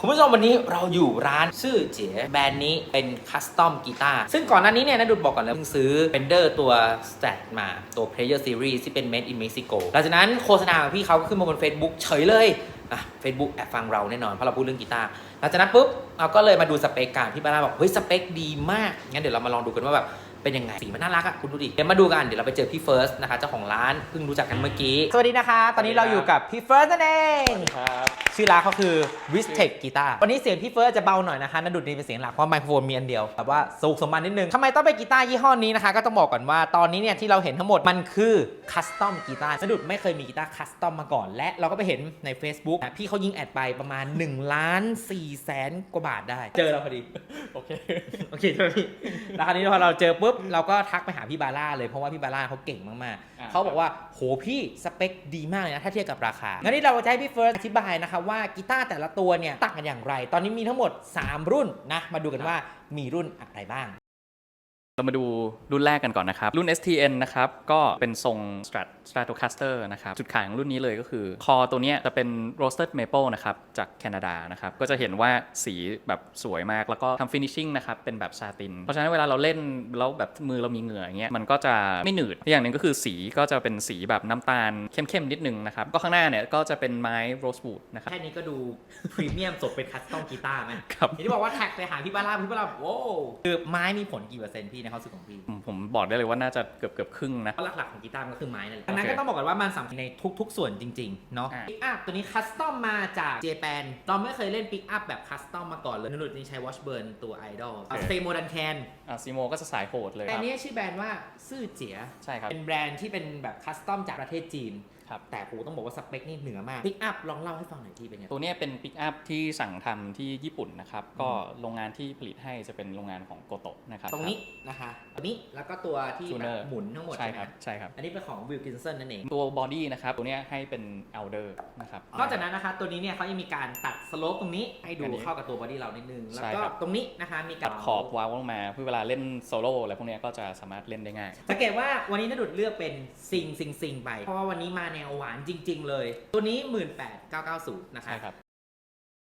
คุณผู้ชมวันนี้เราอยู่ร้านชื่อเจ๋แบรนด์นี้เป็นคัสตอมกีตาร์ซึ่งก่อนหน้านี้เนี่ยนะดุดบอกก่อนเลยเพิ่งซื้อ Fender ตัว Strat มาตัว Player Series ที่เป็น Made in Mexico หลังจากนั้นโฆษณาของพี่เขาก็ขึ้นมาบน Facebook เฉยเลยอะ Facebook แอบฟังเราแน่นอน เพราะเราพูดเรื่องกีตาร์หลังจากนั้นปุ๊บเราก็เลยมาดูสเปคกันพี่บาราบอกเฮ้ยสเปคดีมากงั้นเดี๋ยวเรามาลองดูกันว่าแบบ เป็นยังไงสีมันน่ารักอะคุณดูดิเดี๋ยวมาดูกันเดี๋ยวเราไปเจอพี่เฟิร์สนะคะเจ้าของร้านเพิ่งรู้จักกันเมื่อกี้สวัสดีนะคะ ตอนนี้เราอยู่กับพี่เฟิร์สนั่นเองครับชื่อร้านเขาคือ w i s t e c h Guitar วันนี้เสียงพี่เฟิร์สจะเบาหน่อยนะคะนันดุดนี่เป็นเสียงหลักเพราะไมโครโฟนมีอันเดียวแบบว่าสูงสมบันนิดนึงทำไมต้องเป็นกีตาร์ยี่ห้อนี้นะคะ ก็ต้องบอกก่อนว่าตอนนี้เนี่ยที่เราเห็นทั้งหมดมันคือคัสตอมกีตาร์นันดุดไม่เคยมีกีตาร์คัสตอมมาก่อน และเราก็ไปเห็นใน Facebook นะพี่เขายิงแอดไปประมาณ1ล้าน4แสนกว่าบาทได้ เจอเราพอดีโอเคโอเคใช่ไหมพี่แล้วคราวนี้พอเราเจอปุ๊บเราก็ทักไปหาพี่บาร่าเลยเพราะว่าพี่บาร่าเขาเก่งมากอ่าๆเขาบอกว่าโหพี่สเปคดีมากเลยนะถ้าเทียบกับราคา งั้นนี่เราจะให้พี่เฟิร์สอธิบายนะคะว่ากีตาร์แต่ละตัวเนี่ยต่างกันอย่างไร ตอนนี้มีทั้งหมด 3 รุ่นนะ มาดูกันว่ามีรุ่นอะไรบ้าง เรามาดูรุ่นแรกกันก่อนนะครับ รุ่น STN นะครับ ก็เป็นทรง Strat Stratocaster นะครับ จุดขายของรุ่นนี้เลยก็คือ คอตัวเนี้ยจะเป็น roasted maple นะครับ จากแคนาดานะครับ ก็จะเห็นว่าสีแบบสวยมากแล้วก็ทำ finishing นะครับ เป็นแบบซาติน เพราะฉะนั้นเวลาเราเล่น แล้วแบบมือเรามีเหงื่ออย่างเงี้ยมันก็จะไม่หนืดอย่างหนึ่งก็คือสีก็จะเป็นสีแบบน้ำตาลเข้มๆนิดนึงนะครับ ก็ข้างหน้าเนี่ยก็จะเป็นไม้ rosewood นะครับแค่นี้ก็ดูพรีเมียมสดเป็นคัสตอมกีตาร์ไหมครับอย่างที่บอกว่าแท็กไปหาพี่บาร่าพี่บาร่าบอกโว้วคือไม้มีผลกี่เปอร์เซ็นต์พี่ในความรู้สึกของพี่ผมผมบอกได้เลยว่าน่าจะเกือบเกือบครึ่งนะ เพราะหลักๆของกีตาร์มันก็คือไม้นั่นแหละดังนั้นโอเคก็ต้องบอกก่อนว่ามันสำคัญในทุก ๆ ส่วนจริง ๆ เนาะอะ ปิกอัพตัวนี้คัสตอมมาจากเจแปนเราไม่เคยเล่นปิกอัพแบบคัสตอมมาก่อนเลยนนุดนี่ใช้ Washburn ตัว Idol สเตโมดันแคนอะซีโมก็จะสายโหดเลยแต่คอัรับนนี้ชื่อแบรนด์ว่าซื่อเจีย ใช่ครับ เป็นแบรนด์ที่เป็นแบบคัสตอมจากประเทศจีน ครับ แต่ผมต้องบอกว่าสเปคนี่เหนือมากปิกอัพลองเล่าให้ฟังหน่อยที่เป็นยังไงตัวเนี้ยเป็นปิกอัพที่สั่งทำที่ญี่ปุ่นนะครับ ก็โรงงานที่ผลิตให้จะเป็นโรงงานของโกโตะนะครับ ตรงนี้นะคะตัวนี้แล้วก็ตัวที่ทูแบเนอบร์หมุนทั้งหมดใช่ใช่ไหคมรับใช่ครับ อันนี้เป็นของวิลกินสันนั่นเอง ตัวบอดี้นะครับ ตัวเนี้ยให้เป็น elder นะครับ นอกจากนั้นนะคะตัวนี้เนี่ยเขายังมีการตัดสโลปตรงนี้ให้ดูอันนี้เข้ากับตัวบอดี้เรานิดนึง แล้วใช่ก็ครับ ตรงนี้นะคะมีการตัดขอบวาวลงมาเพื่อเวลาเล่นโซโล่อะไรพวกเนี้ยก็จะสามารถเล่นได้ง่าย สังเกตว่าวันนี้นดุดเลือกเป็นซิงซิงซิงไป เพราะว่าวันนี้มาแนวหวานจริง ๆ เลย ตัวนี้ 18990 นะคะใช่ครับ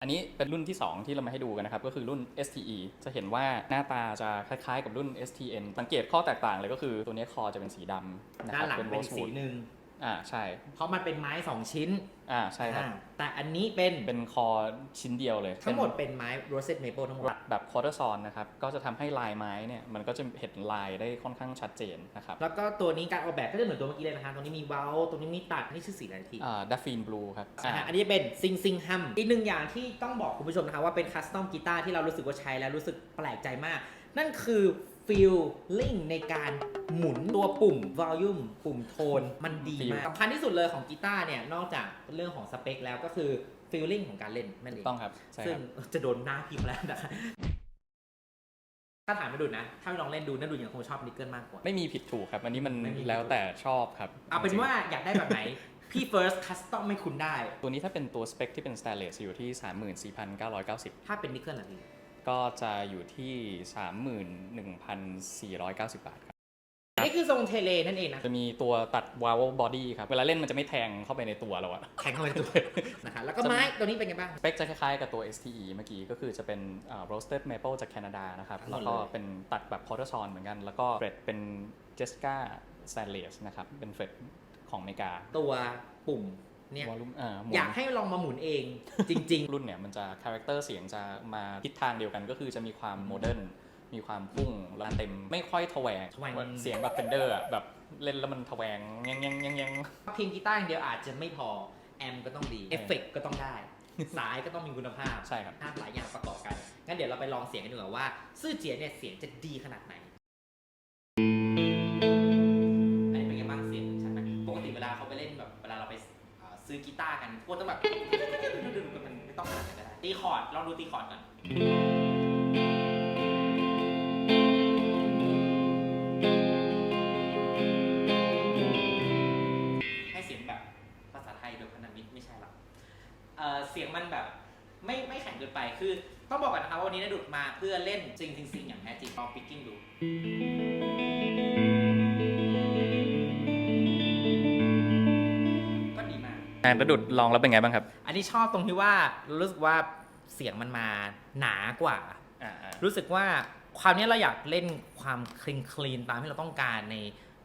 อันนี้เป็นรุ่นที่ 2 ที่เรามาให้ดูกันนะครับ ก็คือรุ่น STE จะเห็นว่าหน้าตาจะคล้ายๆ กับรุ่น STN สังเกตข้อแตกต่างเลยก็คือตัวเนี้ยคอจะเป็นสีดำนะด้าคนรับหลังเป็นสี rosewood หนึ่ง อ่าใช่ เพราะมันเป็นไม้2ชิ้นอ่าใช่ครับ อ่าแต่อันนี้เป็นเป็นคอชิ้นเดียวเลยทั้งหมดเป็นไม้โรเซตเมเปิลทั้งหมดตัดแบบควอเตอร์ซอนนะครับ ก็จะทำให้ลายไม้เนี่ยมันก็จะเห็นลายได้ค่อนข้างชัดเจนนะครับแล้วก็ตัวนี้การออกแบบก็จะเหมือนตัวเมื่อกี้เลยนะคะตรงนี้มีเว้าตรงนี้มีตัดนี่ชื่อสีอะไรทีอ่าดัฟฟินบลูครับอ่าอันนี้เป็นซิงซิงฮัมอีกหนึ่งอย่างที่ต้องบอกคุณผู้ชมนะคะว่าเป็นคัสตอมกีตาร์ที่เรารู้สึกว่าใช้แล้วรู้สึกแปลกใจมาก นั่นคือ ฟีลลิ่งในการหมุนตัวปุ่ม volume ปุ่มโทน มันดีมากสำคัญที่สุดเลยของกีตาร์เนี่ย นอกจากเรื่องของสเปคแล้วก็คือฟีลลิ่งของการเล่นนั่นเองต้องครับใช่ซึ่คงรับจะโดนหน้าพิมพ์แล้วนะคะถ้าถามมาดูนะ ถ้าลองเล่นดูน่าดูยังคงชอบนิกเกิลมากกว่า ไม่มีผิดถูกครับ อันนี้มันไม่มีผิดถูกแล้วแต่ชอบครับ เอาเป็นจริงๆว่าอยากได้แบบไหน พี่ first custom ไม่คุณได้ ตัวนี้ถ้าเป็นตัวสเปคที่เป็น stainless อยู่ที่ 34,990 ถ้าเป็นนิกเกิลอะพี่ ก็จะอยู่ที่ 31,490 บาทครับนี่คือทรงเทเลนั่นเองนะ จะมีตัวตัดวาลบอดี้ครับ เวลาเล่นมันจะไม่แทงเข้าไปในตัวเราอะ แข็งเข้าไปตัวนะคะแล้วก็ไม้ตัวนี้เป็นไงบ้าง สเปคจะคล้ายๆกับตัว STE เมื่อกี้ก็คือจะเป็นอ่า roasted maple จากแคนาดานะครับ ทั้งหมแล้ดวเลยก็เป็นตัดแบบ quarter sawn เหมือนกัน แล้วก็เฟรดเป็น Jessica stainless นะครับ เป็นเฟรดของอเมริกา ตัวปุ่ม เนี่ยวอลลุ่มอ่าหมุนอยากให้ลองมาหมุนเองจริงรุ่นเนี่ยมันจะคาแรคเตอร์เสียงจะมาทิศทางเดียวกันก็คือจะมีความโมเดิร์นมีความพุ่งแล้วเต็มไม่ค่อยทแวงทแวงเสียงแบบเฟนเดอร์อะแบบเล่นแล้วมันทแวงแยังยังยังยังๆเพียงกีตาร์อย่างเดียวอาจจะไม่พอแอมก็ต้องดีเอฟเฟกต์ก็ต้องได้สายก็ต้องมีคุณภาพใช่ครับหลายอย่างประกอบกันงั้นเดี๋ยวเราไปลองเสียงกันดีกว่าว่า ซื่อเจียเนี่ยเสียงจะดีขนาดไหนอัน ซื้อกีตาร์กันพวกต้องแบบดึงๆมันไม่ต้องขนาดนั้นก็ได้ตีคอร์ดลองดูตีคอร์ดก่อน ให้เสียงแบบภาษาไทยแบบพันธมิตรไม่ใช่หรอกเอ่อเสียงมันแบบไม่ไม่แข็งเกินไปคือต้องบอกก่อนนะคะว่าวันนี้นดุดมาเพื่อเล่นจริงจริงๆอย่างแท้จริงลองปิกกิ้งดู มากอ่าระดุดลองแล้วเป็นไงบ้างครับอันนี้ชอบตรงที่ว่ารู้สึกว่าเสียงมันมาหนากว่า อ่าอ่ารู้สึกว่าคราวนี้เราอยากเล่นความคลีนคลีนตามที่เราต้องการใน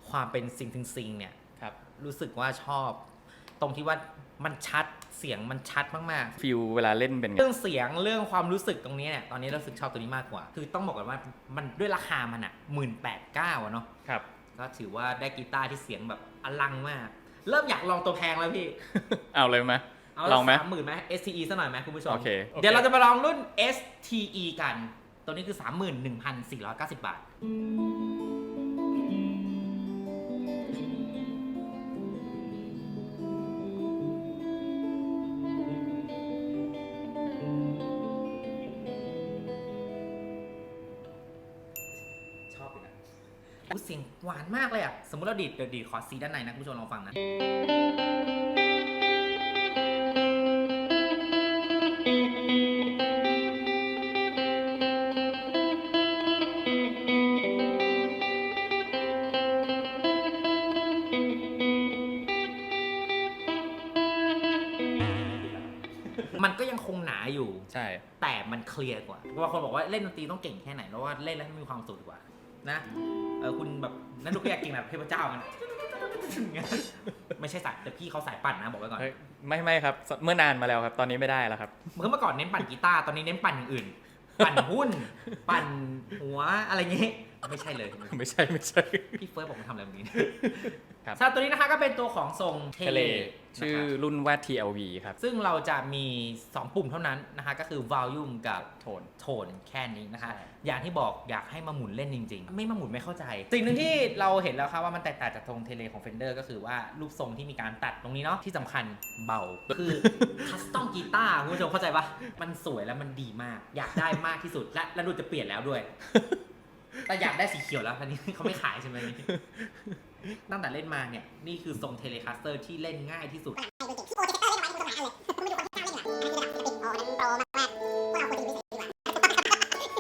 ความเป็นซิงซิงซิงเนี่ยครับรู้สึกว่าชอบ ตรงที่ว่ามันชัดเสียงมันชัดมากๆฟิลเวลาเล่นเป็นไง เรื่องเสียงเรื่องความรู้สึกตรงนี้เนี่ยตอนนี้เรารู้สึกชอบตัวนี้มากกว่า คือต้องบอกกันว่ามันด้วยราคามันอะหมื่นแปดเก้าอะเนาะ ครับ ก็ถือว่าได้กีตาร์ที่เสียงแบบอลังมาก เริ่มอยากลองตัวแพงแล้วพี่ เอาเลยไหมเอาลองไหมสามหมื่นไหม STE ซะหน่อยไหมคุณผู้ชม โอเคโอเคเดี๋ยวเราจะมาลองรุ่น STE กัน ตัวนี้คือ 31,490 บาท เสียงหวานมากเลยอะสมมติเราดีดเดี๋ยวดีดคอร์ดซีด้านในนะคุณผู้ชมลองฟังนะมันก็ยังคงหนาอยู่ ใช่ แต่มันเคลียร์กว่าเพราะว่าคนบอกว่าเล่นดนตรีต้องเก่งแค่ไหน แล้วว่าเล่นแล้วให้มีความสุขดีกว่า นะเออคุณแบบนั่นดูก็อยากเก่งแบบเทพเจ้ากันไม่ใช่สายแต่พี่เขาสายปั่นนะบอกไว้ก่อนเฮ้ยไม่ไม่ครับเมื่อนานมาแล้วครับ ตอนนี้ไม่ได้แล้วครับ เมื่อก่อนเน้นปั่นกีตาร์ตอนนี้เน้นปั่นอย่างอื่น ปั่นหุ้น ปั่นหัวอะไรเงี้ย ไม่ใช่เลย ไม่ใช่ไม่ใช่ พี่เฟิร์สบอกมาทำอะไรแบบนี้ครับสำหรับตัวนี้นะคะก็เป็นตัวของทรงเททะเลเลชื่อนะครับรุ่นว่า TLV ครับ ซึ่งเราจะมี 2 ปุ่มเท่านั้นนะคะ ก็คือ volume กับ โทน โทนแค่นี้นะคะ ใช่ อย่างที่บอกอยากให้มาหมุนเล่นจริง ๆ ไม่มาหมุนไม่เข้าใจ สิ่งหนึ่งที่เราเห็นแล้วครับว่ามันแตกต่างจากทรงเทเลของ Fender ก็คือว่ารูปทรงที่มีการตัดตรงนี้เนาะที่สำคัญเบา คือ คัสตอมกีตาร์คุณผู้ชมเข้าใจปะมันสวยแล้วมันดีมาก อยากได้มากที่สุดและและดูจะเปลี่ยนแล้วด้วย แต่อยากได้สีเขียวแล้วอันนี้เขาไม่ขายใช่ไหมนี่ตั้งแต่เล่นมาเนี่ยนี่คือทรงเทเลคัสเตอร์ที่เล่นง่ายที่สุด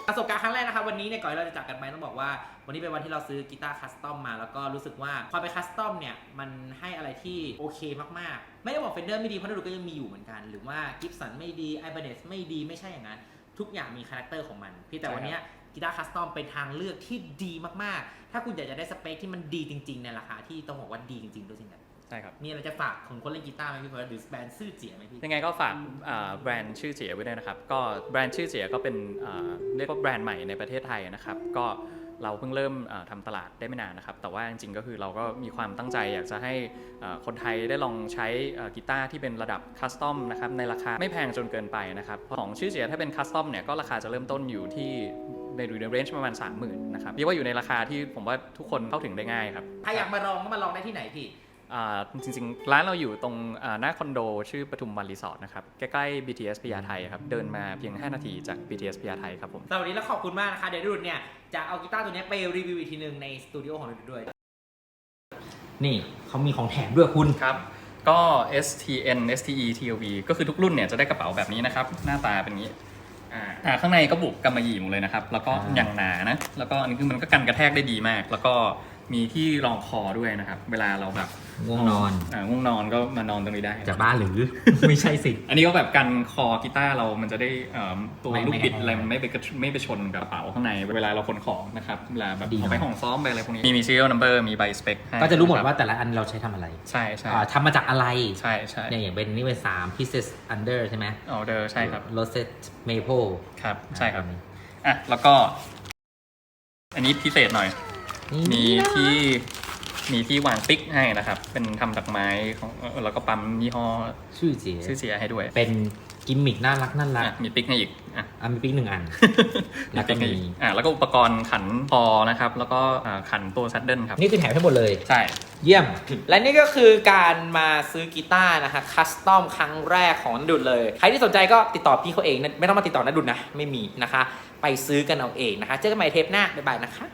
ประสบการณ์ครั้งแรกนะครับวันนี้เนี่ยก่อนที่เราจะจากกันไปต้องบอกว่า วันนี้เป็นวันที่เราซื้อกีตาร์คัสตอมมา แล้วก็รู้สึกว่าความเป็นคัสตอมเนี่ยมันให้อะไรที่โอเคมากๆ ไม่ได้บอกเฟนเดอร์ไม่ดีเพราะนาดูก็ยังมีอยู่เหมือนกัน หรือว่ากิฟสันไม่ดีไอเบเนสไม่ดีไม่ใช่อย่างนั้น ทุกอย่างมีคาแรคเตอร์ของมันเพี่แต่วันเนี้ย กีตาร์คัสตอมเป็นทางเลือกที่ดีมากๆ ถ้าคุณอยากจะได้สเปคที่มันดีจริงๆ ในราคาที่ต้องบอกว่าดีจริงๆ ด้วยจริงๆใช่ครับ มีอะไรจะฝากของคนเล่นกีตาร์ไหมพี่เฟิร์สหรือแบรนด์ซื่อเจียไหมพี่ ยังไงก็ฝากอ่าแบรนด์ชื่อเจียไว้ด้วยนะครับ ก็แบรนด์ชื่อเจียก็เป็นอ่าเรียกว่าแบรนด์ใหม่ในประเทศไทยนะครับ ก็เราเพิ่งเริ่มอ่าทำตลาดได้ไม่นานนะครับ แต่ว่าจริงๆก็คือเราก็มีความตั้งใจอยากจะให้อ่าคนไทยได้ลองใช้อ่ากีตาร์ที่เป็นระดับคัสตอมนะครับในราคาไม่แพงจนเกินไปนะครับ ของชื่อเจียถ้าเป็นคัสตอมเนี่ยก็ราคาจะเริ่มต้นอยู่ที่ ในอยู่ในเรนจ์ประมาณ 30,000นะครับเรียกว่าอยู่ในราคาที่ผมว่าทุกคนเข้าถึงได้ง่ายครับถ้าอยากมาลองก็มาลองได้ที่ไหนพี่อ่าจริงๆ ร้านเราอยู่ตรงอ่าหน้าคอนโด ชื่อปทุมวันรีสอร์ทนะครับ ใกล้ๆ BTS พญาไทครับเดินมาเพียง 5 นาทีจาก BTS พญาไทครับผมสำหรับวันนี้แล้วขอบคุณมากนะคะ เดี๋ยวดุดเนี่ยจะเอากีตาร์ตัวเนี้ยไปรีวิวอีกทีหนึ่งในสตูดิโอของดุดด้วย นี่เขามีของแถมด้วยคุณ ครับ ก็ STN STE TLV ก็คือทุกรุ่นเนี่ยจะได้กระเป๋าแบบนี้นะครับ หน้าตาเป็นอย่างนี้ อ่าอ่าข้างในก็บุกกำมะหยี่หมดเลยนะครับ แล้วก็อ่าอย่างหนานะ แล้วก็อันนี้คือมันก็กันกระแทกได้ดีมาก แล้วก็มีที่รองคอด้วยนะครับ เวลาเราแบบ ง่วงนอน อ่าง่วงนอนก็มานอนตรงนี้ได้จะบ้าหรือ ไม่ใช่สิ อันนี้ก็แบบกันคอกีตาร์เรามันจะได้เอ่อตัวไม่ลูกบิดไม่อะไรมันไม่ไปกระไม่ไปชนกับกระเป๋าข้างใน เวลาเราขนของนะครับเวลาแบบดีเนอะ เอาไปห้องซ้อมไปอะไรพวกนี้มีมี serial number มีใบสเปคให้ก็จะรู้หมดนคบว่าแต่ละอันเราใช้ทำอะไรใช่ใช่อ่าทำมาจากอะไรใช่ใช่เนี่ยอย่างเป็นนี่เป็น3 pieces under ใช่ไหม ออเดอร์ใช่ครับ roasted maple ครับ ใช่ครับอ่าอะ แล้วก็ อันนี้พิเศษหน่อยมีที่ มีที่วางติ๊กให้นะครับ เป็นทำจากไม้ของเอ่อแล้วก็ปั๊มยี่ห้อชื่อเจียชื่อเสียให้ด้วย เป็นกิมมิกน่ารักน่ารัก อะมีติ๊กให้อีกอะอะมีปิ๊กหนึ่งอัน แล้วก็ติ๊ให้มีอีอะแล้วก็อุปกรณ์ขันพอนะครับ แล้วก็อ่าขันตัวซัดเดิลครับ นี่คือแถมให้หมดเลย ใช่ เยี่ยม และนี่ก็คือการมาซื้อกีตาร์นะคะคัสตอมครั้งแรกของนันดุลเลย ใครที่สนใจก็ติดต่อพี่เขาเองนะไม่ต้องมาติดต่อนันดุลนะ ไม่มีนะคะ ไปซื้อกันเอาเองนะคะ เจอกันใหม่เทปหน้า บ๊ายบายนะคะ